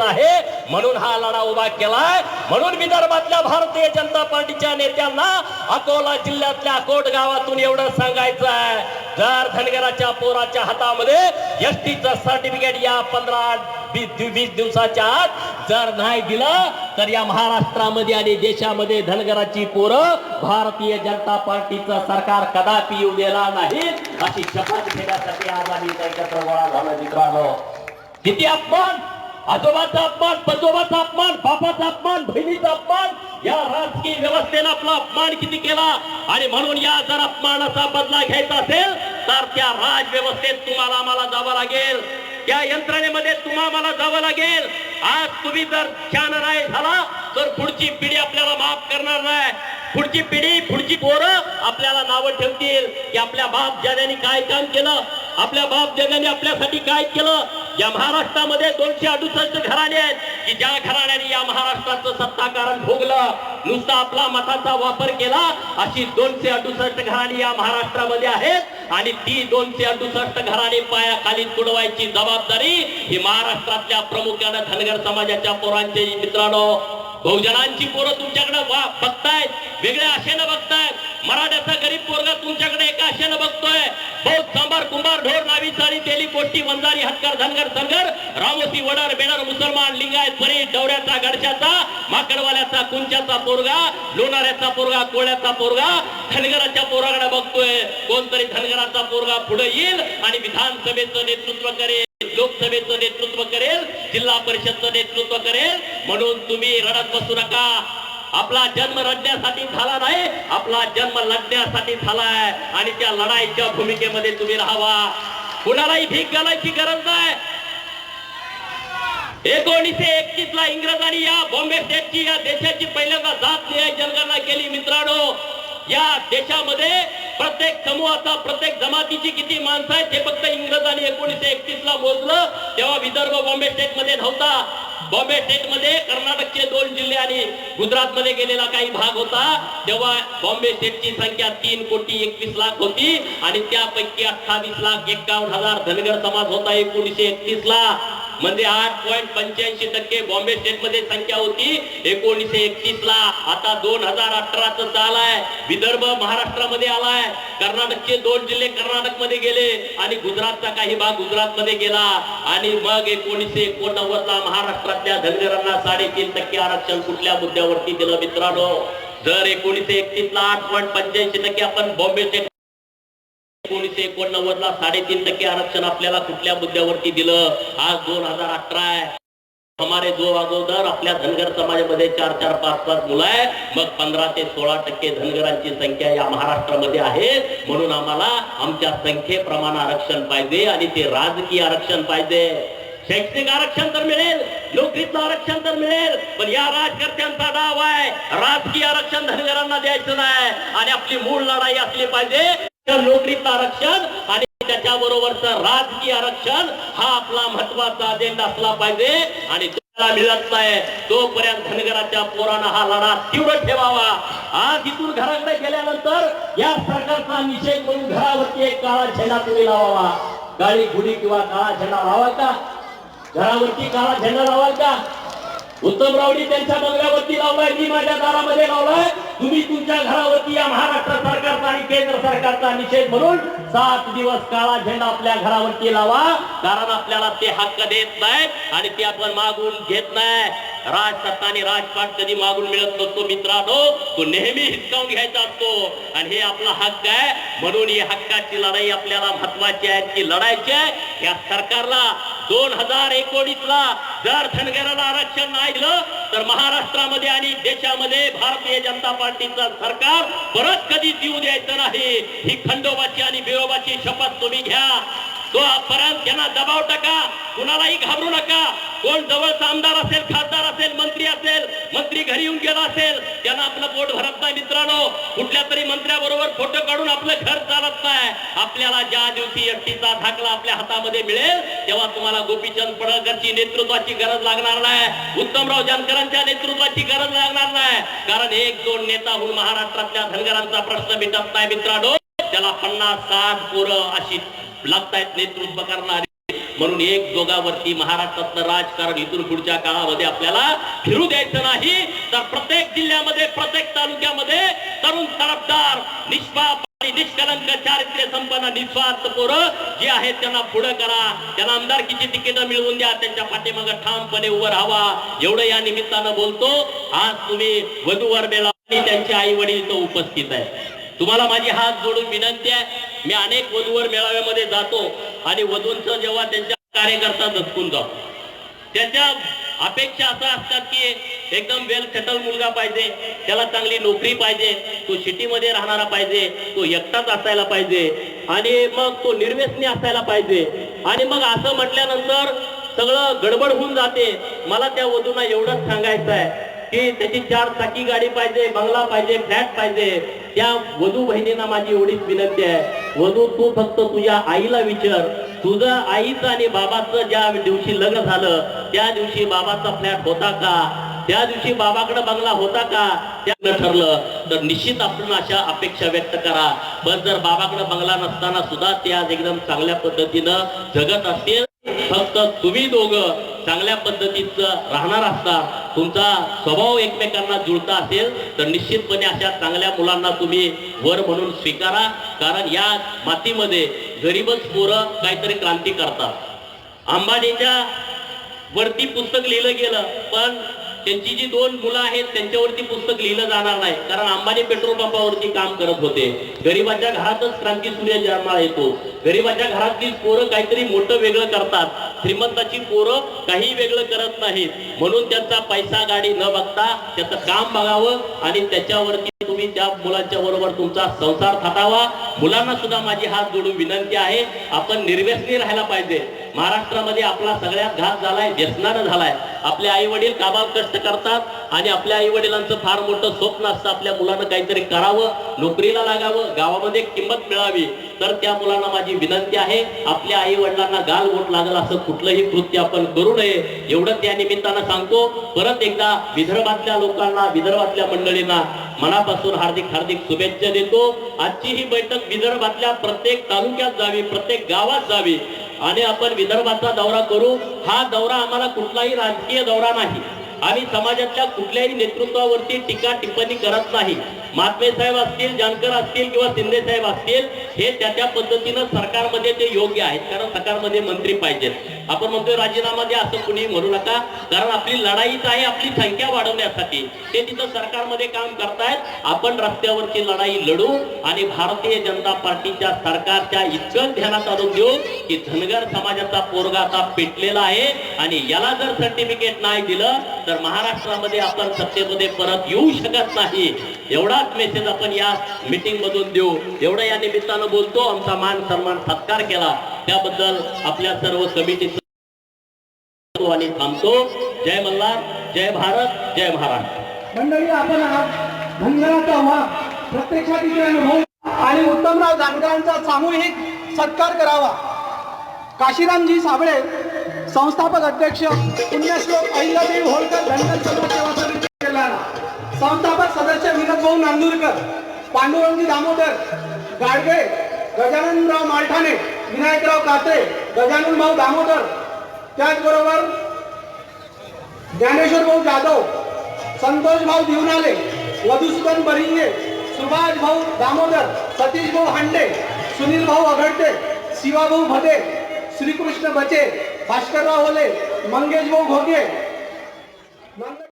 आहे. म्हणून हा लढा उभा केलाय. म्हणून विदर्भातल्या भारतीय जनता पार्टीच्या नेत्यांना अकोला जिल्ह्यातल्या अकोट गावातून एवढं सांगायचं आहे. जर धनगराच्या पोराच्या हातामध्ये एसटीचं सर्टिफिकेट या पंधरा वीस दिवसाच्या आत जर नाही दिलं तर या महाराष्ट्रामध्ये आणि देशामध्ये धनगराची पोरं भारतीय जनता पार्टीचं सरकार कदापि येऊ देणार नाही अशी शपथ घेण्यासाठी आज आम्ही एकत्र गोळा झालो मित्रांनो. किती अपमान! आजोबाचा अपमान पजोबाचा अपमान बापाचा अपमान बहिणीचा अपमान या राजकीय व्यवस्थेनं आपला अपमान किती केला? आणि म्हणून या जर अपमानाचा बदला घ्यायचा असेल तर त्या राज व्यवस्थेत तुम्हाला आम्हाला जावं लागेल. त्या यंत्रणेमध्ये तुम्हाला जावं लागेल. आज तुम्ही जर छान नाही झाला तर पुढची पिढी आपल्याला माफ करणार नाही. पुढची पिढी पुढची पोरं आपल्याला नावं ठेवतील. की आपल्या बाप ज्याने काय काम केलं आपल्या बाप ज्याने आपल्यासाठी काय केलं या महाराष्ट्रामध्ये दोनशे अडुसष्ट घराणे आहेत की ज्या घराण्याने या महाराष्ट्राचं सत्ताकारण भोगलं नुसता आपला मताचा वापर केला अशी दोनशे अडुसष्ट घराणी या महाराष्ट्रामध्ये आहेत आणि ती दोनशे अडुसष्ट घराणे पायाखाली तुडवायची जबाबदारी ही महाराष्ट्रातल्या प्रमुखानं धनगर समाजाच्या पोरांचे मित्रांनो बहुजनांची पोरं तुमच्याकडे वा बघतायत वेगळ्या आशेनं बघतायत. मराठ्याचा गरीब पोरगा तुमच्याकडे एका आशेनं बघतोय. बहुत सांबार कुंभार ढोर वंजारी हत्कर धनगर संगर रामोसी वडार बेडर मुसलमान लिंगायत परी डवऱ्याचा गडशाचा माकडवाल्याचा कुंच्याचा पोरगा लोणाऱ्याचा पोरगा कोळ्याचा पोरगा धनगराच्या पोराकडे बघतोय. कोणतरी धनगराचा पोरगा पुढे येईल आणि विधानसभेचं नेतृत्व करेल लोकसभेचं नेतृत्व करेल जिल्हा परिषदचं नेतृत्व करेल. म्हणून तुम्ही रडत बसू नका. आपला जन्म रडण्यासाठी झाला नाही आपला जन्म लढण्यासाठी झालाय. आणि त्या लढाईच्या भूमिकेमध्ये तुम्ही राहावा. कुणालाही भीक घालायची गरज नाही. एकोणीसशे एकतीस ला इंग्रजांनी या बॉम्बे स्टेटची या देशाची पहिल्यांदा जात न्याय जनगणना केली. मित्रांनो या देशामध्ये प्रत्येक समूहाचा प्रत्येक जमातीची किती माणसं आहेत हे फक्त इंग्रजांनी एकोणीसशे एकतीस ला मोजलं. तेव्हा विदर्भ बॉम्बे स्टेटमध्ये नव्हता. बॉम्बे स्टेटमध्ये कर्नाटक आणि गुजरात मध्ये गेलेला काही भाग होता तेव्हा बॉम्बे स्टेटची संख्या तीन कोटी एकवीस लाख होती आणि त्यापैकी अठ्ठावीस लाख एक्कावन्न हजार धनगर समाज होता एकोणीसशे एकतीस ला. म्हणजे आठ पॉईंट पंच्याऐंशी टक्के बॉम्बे स्टेटमध्ये संख्या होती. एकोणीसशे एकतीस ला आता दोन हजार अठराच चाल आहे विदर्भ महाराष्ट्रामध्ये आलाय. कर्नाटकचे दोन जिल्हे कर्नाटकमध्ये गेले आणि गुजरातचा काही भाग गुजरात मध्ये गेला. आणि मग एकोणीसशे एकोणनव्वद ला महाराष्ट्रातल्या धनगरांना साडेतीन टक्के आरक्षण कुठल्या मुद्द्यावरती दिलं मित्रांनो? जर एकोणीसशे एकतीस ला आठ पॉईंट पंच्याऐंशी टक्के आपण बॉम्बे स्टेट एकोणीसशे एकोणनव्वद ला साडेतीन टक्के आरक्षण आपल्याला कुठल्या मुद्द्यावरती दिलं? आज दोन हजार अठरा हमारे दो अगोदर आपल्या धनगर समाजामध्ये चार चार पाच पाच मुलं आहे मग पंधरा ते सोळा टक्के धनगरांची संख्या या महाराष्ट्रामध्ये आहे. म्हणून आम्हाला आमच्या संख्येप्रमाणे आरक्षण पाहिजे आणि ते राजकीय आरक्षण पाहिजे. शैक्षणिक आरक्षण तर मिळेल नोकरीतलं आरक्षण तर मिळेल पण या राजकर्त्यांचा डाव आहे राजकीय आरक्षण धनगरांना द्यायचं नाही आणि आपली मूळ लढाई असली पाहिजे. नोकरीचं आरक्षण आणि त्याच्याबरोबरच राजकीय आरक्षण हा आपला महत्त्वाचा अजेंडा असला पाहिजे आणि ज्याला मिळत नाही तोपर्यंत धनगराच्या पोरानं हा लढा तीव्र ठेवावा. आज इथून घराकडे गेल्यानंतर या सरकारचा निषेध करून घरावरती एक काळा झेंडा तुम्ही लावावा. गाडी गुढी किंवा काळा झेंडा लावा का घरावरती काळा झेंडा लावाल का उत्तम रावडी त्यांच्या बंगल्यावरती लावलाय मी माझ्या दारामध्ये लावलाय. तुम्ही तुमच्या घरावरती या महाराष्ट्र सरकारचा आणि केंद्र सरकारचा निषेध म्हणून सात दिवस काळा झेंडा आपल्या घरावरती लावा. कारण आपल्याला ते हक्क देत नाहीत आणि ते आपण मागून घेत नाही. राजसत्ता आणि राजपाट कधी मागून मिळत नसतो मित्रांनो. तो नेहमी हिसकावून घ्यायचा असतो. आणि हे आपला हक्क आहे. म्हणून ही हक्काची लढाई आपल्याला महत्वाची आहे. की लढायची आहे. या सरकारला दोन हजार एकोणीस ला जर धनगराला आरक्षण नाही दिलं तर महाराष्ट्रामध्ये आणि देशामध्ये भारतीय जनता पार्टीचं सरकार परत कधी देऊ द्यायचं नाही. ही खंडोबाची आणि बिरोबाची शपथ तुम्ही घ्या. तो परत त्यांना दबाव टाका कुणालाही घाबरू नका. कोण जवळचा आमदार असेल खासदार असेल मंत्री असेल मंत्री घरी येऊन गेला असेल त्यांना आपलं पोट भरत नाही मित्रांनो. कुठल्या तरी मंत्र्याबरोबर फोटो काढून आपलं घर चालत नाही. आपल्याला ज्या दिवशी एकटीचा धाकला आपल्या हातामध्ये मिळेल तेव्हा तुम्हाला गोपीचंद पडळकरची नेतृत्वाची गरज लागणार नाही. उत्तमराव जानकरांच्या नेतृत्वाची गरज लागणार नाही. कारण एक दोन नेता होऊन महाराष्ट्रातल्या धनगरांचा प्रश्न मिटत नाही मित्रांनो. त्याला पन्नास साठ पोरं अशी लागतायत नेतृत्व करणारी. म्हणून एक दोघावरती महाराष्ट्रातलं राजकारण इथून पुढच्या काळामध्ये आपल्याला फिरू द्यायचं नाही. तर प्रत्येक जिल्ह्यामध्ये प्रत्येक तालुक्यामध्ये तरुण तडफदार निष्पाप आणि निष्कलंक चारित्र्य संपन्न निस्वार्थ पोरं जे आहेत त्यांना पुढे करा. त्यांना आमदारकीची तिकीटं मिळवून द्या. त्यांच्या पाठीमागे ठामपणे उभं राहावा. एवढं या निमित्तानं बोलतो. आज तुम्ही वधूवर मेळा त्यांचे आई वडील तो उपस्थित आहे तुम्हाला माझी हात जोडून विनंती आहे. मी अनेक वधूवर मेळाव्यामध्ये जातो आणि वधूंचं जेव्हा त्यांच्या कार्यकर्ता दचकून जातो. त्यांच्या अपेक्षा असा असतात की एकदम वेल सेटल मुलगा पाहिजे त्याला चांगली नोकरी पाहिजे तो सिटीमध्ये राहणारा पाहिजे तो एकटाच असायला पाहिजे आणि मग तो निर्व्यसनी असायला पाहिजे. आणि मग असं म्हटल्यानंतर सगळं गडबड होऊन जाते. मला त्या वधूंना एवढंच सांगायचं आहे की त्याची चार चाकी गाडी पाहिजे बंगला पाहिजे फ्लॅट पाहिजे. त्या वधू बहिणींना माझी एवढीच विनंती आहे. वधू तू फक्त तुझ्या आईला विचार. तुझं आईचं आणि बाबाचं ज्या दिवशी लग्न झालं त्या दिवशी बाबाचा फ्लॅट होता का? त्या दिवशी बाबाकडे बंगला होता का? त्यानं ठरलं. तर निश्चित आपण अशा अपेक्षा व्यक्त करा. पण जर बाबाकडे बंगला नसताना सुद्धा ते आज एकदम चांगल्या पद्धतीनं जगत असतील फक्त तुम्ही दोघं चांगल्या पद्धतीचं राहणार असता तुमचा स्वभाव एकमेकांना जुळता असेल तर निश्चितपणे अशा चांगल्या मुलांना तुम्ही वर म्हणून स्वीकारा. कारण या मातीमध्ये गरीबच पोरं काहीतरी क्रांती करतात. अंबानीच्या वरती पुस्तक लिहिलं गेलं पण त्यांची जी दोन मुलं आहेत त्यांच्यावरती पुस्तक लिहिलं जाणार नाही. कारण अंबानी पेट्रोल पंपावरती काम करत होते. गरीबाच्या घरातच क्रांती सूर्य जन्माला येतो. गरीबाच्या घरातली पोरं काहीतरी मोठं वेगळं करतात. श्रीमंताची पोरं काही वेगळं करत नाहीत. म्हणून त्यांचा पैसा गाडी न बघता त्याचं काम बघावं आणि त्याच्यावरती तुम्ही त्या मुलांच्या बरोबर तुमचा संसार थाटावा. मुलांना सुद्धा माझी हात जोडून विनंती आहे आपण निर्व्यसनी राहायला पाहिजे. महाराष्ट्रामध्ये आपला सगळ्यात घात झालाय व्यसनानं झालाय. आपले आई वडील काबाब कष्ट करतात आणि आपल्या आई वडिलांचं फार मोठं स्वप्न असतं आपल्या मुलानं काहीतरी करावं नोकरीला लागावं गावामध्ये किंमत मिळावी. तर त्या मुलांना माझी विनंती आहे आपल्या आई वडिलांना गाल गोट लागल असं कुठलंही कृत्य आपण करू नये. एवढं त्या निमित्तानं सांगतो. परत एकदा विदर्भातल्या लोकांना विदर्भातल्या मंडळींना मनापासून हार्दिक हार्दिक शुभेच्छा देतो. आजची ही बैठक विदर्भातल्या प्रत्येक तालुक्यात जावी प्रत्येक गावात जावी. आणि आपण विदर्भाचा दौरा करू हा दौरा आम्हाला कुठलाही राजकीय दौरा नाही. आम्ही समाजातल्या कुठल्याही नेतृत्वावरती टीका टिप्पणी करत नाही. महात्मे साहेब असतील जानकर असतील किंवा शिंदे साहेब असतील हे त्या त्या पद्धतीनं सरकारमध्ये ते योग्य आहेत. कारण सरकारमध्ये मंत्री पाहिजेत. आपण म्हणतोय राजीनामा द्या असं कुणी म्हणू नका. कारण आपली लढाईच आहे आपली संख्या वाढवण्यासाठी. ते तिथं सरकारमध्ये काम करतायत. आपण रस्त्यावरची लढाई लढू आणि भारतीय जनता पार्टीच्या सरकारच्या इतकं ध्यानात आणून देऊ की धनगर समाजाचा पोरगा आता पेटलेला आहे आणि याला जर सर्टिफिकेट नाही दिलं तर महाराष्ट्रामध्ये आपण सत्तेमध्ये परत येऊ शकत नाही. एवढाच मेसेज आपण या मीटिंग मधून देऊ. एवढं या निमित्तानं बोलतो. आमचा मान सन्मान सत्कार केला. त्याबद्दल आपल्या सर्व कमिटी आणि थांबतो. जय मल्हार जय भारत जय महाराष्ट्र. मंडळी आपण धनगराचा वाद प्रत्यक्षात इथे अनुभव आणि उत्तमराव जानकरांचा सामूहिक सत्कार करावा. काशीरामजी साबळे संस्थापक अध्यक्ष पुण्यश्लोक अहिल्यादेवी होळकर धनगर समाज सेवा समिती संस्थापक सदस्य विनोदभाऊ नांदूरकर पांडुरंगी दामोदर गाडगे गजाननराव मालठाणे. विनायकराव कात्रे गजानन भाऊ दामोदर त्याचबरोबर ज्ञानेश्वर भाऊ जाधव संतोष भाऊ दिवनाले मधुसूदन बरिंगे सुभाष भाऊ दामोदर सतीश भाऊ हांडे सुनील भाऊ अघडते शिवाभाऊ भदे श्रीकृष्ण बचे भास्करराव होले मंगेश भाऊ घोगे. नंद-